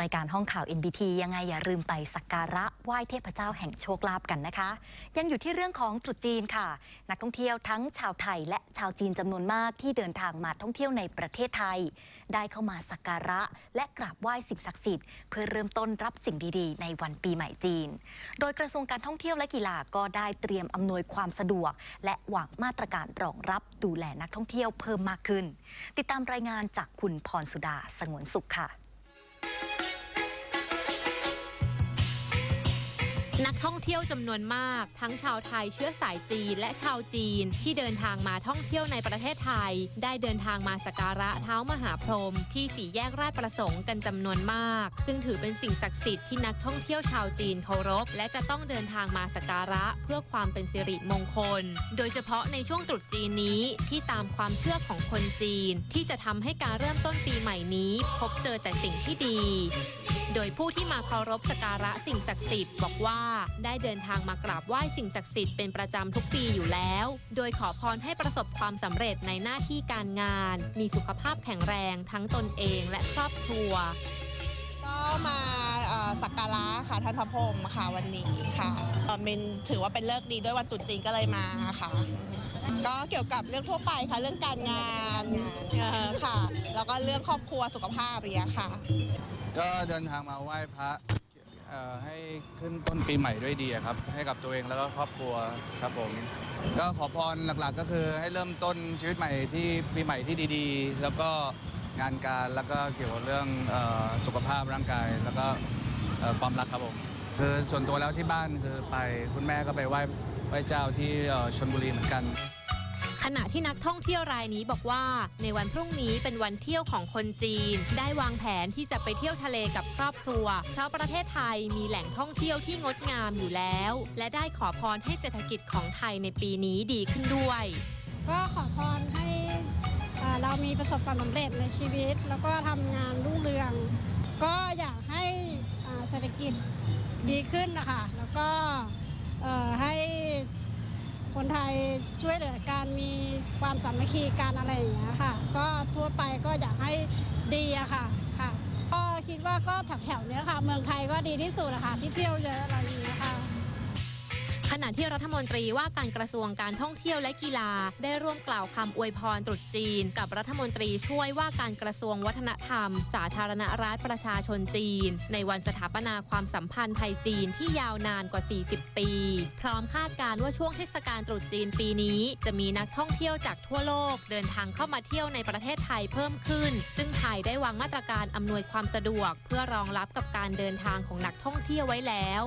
รายการห้องข่าว NBT ยังไงอย่าลืมไปสักการะไหว้เทพเจ้าแห่งโชคลาภกันนะคะ ยังอยู่ที่เรื่องของตรุษจีนค่ะ นักท่องเที่ยวทั้งชาวไทยและชาวจีนจำนวนมากที่เดินทางมาท่องเที่ยวในประเทศไทย ได้เข้ามาสักการะและกราบไหว้สิ่งศักดิ์สิทธิ์เพื่อเริ่มต้นรับสิ่งดีๆ ในวันปีใหม่จีน โดยกระทรวงการท่องเที่ยวและกีฬาก็ได้เตรียมอำนวยความสะดวก และวางมาตรการรองรับดูแลนักท่องเที่ยวเพิ่มมากขึ้น ติดตามรายงานจากคุณพรสุดาสงวนสุขค่ะ นักท่องเที่ยวจำนวนมาก ทั้งชาวไทยเชื้อสายจีนและชาวจีน ที่เดินทางมาท่องเที่ยวในประเทศไทย ได้เดินทางมาสักการะเท้ามหาพรหมที่สี่แยกราชประสงค์กันจำนวนมาก ซึ่งถือเป็นสิ่งศักดิ์สิทธิ์ที่นักท่องเที่ยวชาวจีนเคารพ และจะต้องเดินทางมาสักการะเพื่อความเป็นสิริมงคล โดยเฉพาะในช่วงตรุษจีนนี้ที่ตามความเชื่อของคนจีน ที่จะทำให้การเริ่มต้นปีใหม่นี้ พบเจอแต่สิ่งที่ดี โดยผู้ที่มาเคารพสักการะสิ่งศักดิ์สิทธิ์บอกว่าได้เดินทางมากราบไหว้สิ่งศักดิ์สิทธิ์เป็นประจำทุกปีอยู่แล้ว โดยขอพรให้ประสบความสำเร็จในหน้าที่การงาน มีสุขภาพแข็งแรงทั้งตนเองและครอบครัว ก็มาสักการะค่ะท่านพระพรหมค่ะวันนี้ค่ะเอ่อมินถือว่าเป็นเลิกดีด้วยวันตรุษจีนก็เลยมาค่ะ ก็เกี่ยวกับเรื่องทั่วไปค่ะเรื่องการงานค่ะ แล้วก็เรื่องครอบครัวสุขภาพอย่างเงี้ยค่ะ ก็เดินทางมาไหว้พระเอ่อให้ขึ้นต้นปีใหม่ด้วยดีอะครับ ให้กับตัวเองแล้วก็ครอบครัวครับผม ก็ขอพรหลักๆก็คือให้เริ่มต้นชีวิตใหม่ที่ปีใหม่ที่ดีๆ แล้วก็งานการแล้วก็เกี่ยวกับเรื่องเอ่อสุขภาพร่างกาย แล้วก็เอ่อความรักครับผมคือส่วนตัวแล้วที่บ้านคือไปคุณแม่ก็ไปไหว้ ไหว้เจ้าที่เอ่อชนบุรีเหมือนกันขณะที่นักท่องเที่ยวรายนี้บอกว่า ในวันพรุ่งนี้เป็นวันเที่ยวของคนจีน ได้วางแผนที่จะไปเที่ยวทะเลกับครอบครัว เพราะประเทศไทยมีแหล่งท่องเที่ยวที่งดงามอยู่แล้ว และได้ขอพรให้เศรษฐกิจของไทยในปีนี้ดีขึ้นด้วย ก็ขอพรให้อ่าเรามีประสบความสำเร็จในชีวิต แล้วก็ทำงานรุ่งเรือง ก็อยากให้อ่าเศรษฐกิจดีขึ้นนะคะแล้วก็เอ่อให้คนไทย ช่วยเหลือการมีความสามัคคีการอะไรอย่างเงี้ยค่ะ ก็ทั่วไปก็อยากให้ดีอะค่ะค่ะ ก็คิดว่าก็แถวๆเนี้ยค่ะ เมืองไทยก็ดีที่สุดอะค่ะที่เที่ยวเยอะอะไรอย่างเงี้ยค่ะ ขณะที่รัฐมนตรีว่าการกระทรวงการท่องเที่ยวและกีฬา ได้ร่วมกล่าวคำอวยพรตรุษจีน กับรัฐมนตรีช่วยว่าการกระทรวงวัฒนธรรม สาธารณรัฐประชาชนจีน ในวันสถาปนาความสัมพันธ์ไทยจีนที่ยาวนานกว่า 40 ปี พร้อมคาดการณ์ว่าช่วงเทศกาลตรุษจีนปีนี้ จะมีนักท่องเที่ยวจากทั่วโลก เดินทางเข้ามาเที่ยวในประเทศไทยเพิ่มขึ้น ซึ่งไทยได้วางมาตรการอำนวยความสะดวก เพื่อรองรับกับการเดินทางของนักท่องเที่ยวไว้แล้ว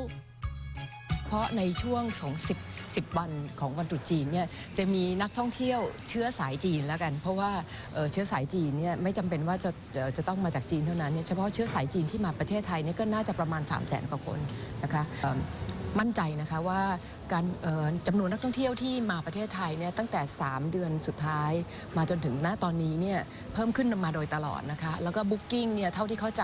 พราะในช่วงของ10 10 วันของวันตรุษจีนเนี่ยจะมีนักท่องเที่ยวเชื้อสายจีนแล้วกัน เพราะว่าเชื้อสายจีนเนี่ยไม่จำเป็นว่าจะจะต้องมาจากจีนเท่านั้นเนี่ยเฉพาะเชื้อสายจีนที่มาประเทศไทยเนี่ยก็น่าจะประมาณ 3 0 0 0 0 0กว่าคนนะคะ มั่นใจนะคะว่าการจำนวนนักท่องเที่ยวที่มาประเทศไทยเนี่ยตั้งแต่ 3 เดือนสุดท้าย มาจนถึงณตอนนี้เนี่ยเพิ่มขึ้นมาโดยตลอดนะคะแล้วก็บุ๊กกิ้งเนี่ยเท่าที่เข้าใจ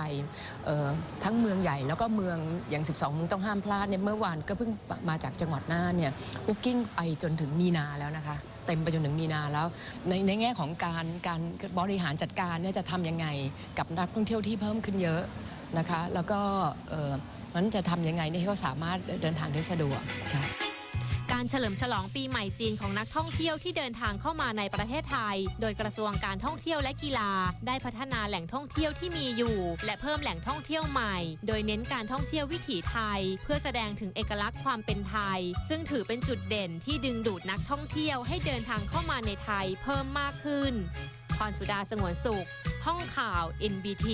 ทั้งเมืองใหญ่แล้วก็เมืองอย่าง 12เมืองต้องห้ามพลาดเนี่ยเมื่อวานก็เพิ่งมาจากจังหวัดน่านเนี่ยบุ๊กกิ้งไปจนถึงมีนาแล้วนะคะเต็มไปจนถึงมีนาแล้ว ในในแง่ของการการบริหารจัดการเนี่ยจะทำยังไงกับนักท่องเที่ยวที่เพิ่มขึ้นเยอะนะคะแล้วก็ มันจะทำยังไงให้เขาสามารถเดินทางได้สะดวกค่ะการเฉลิมฉลองปีใหม่จีนของนักท่องเที่ยวที่เดินทางเข้ามาในประเทศไทย โดยกระทรวงการท่องเที่ยวและกีฬา ได้พัฒนาแหล่งท่องเที่ยวที่มีอยู่ และเพิ่มแหล่งท่องเที่ยวใหม่ โดยเน้นการท่องเที่ยววิถีไทย เพื่อแสดงถึงเอกลักษณ์ความเป็นไทย ซึ่งถือเป็นจุดเด่นที่ดึงดูดนักท่องเที่ยวให้เดินทางเข้ามาในไทยเพิ่มมากขึ้นพรสุดาสงวนสุข ห้องข่าว NBT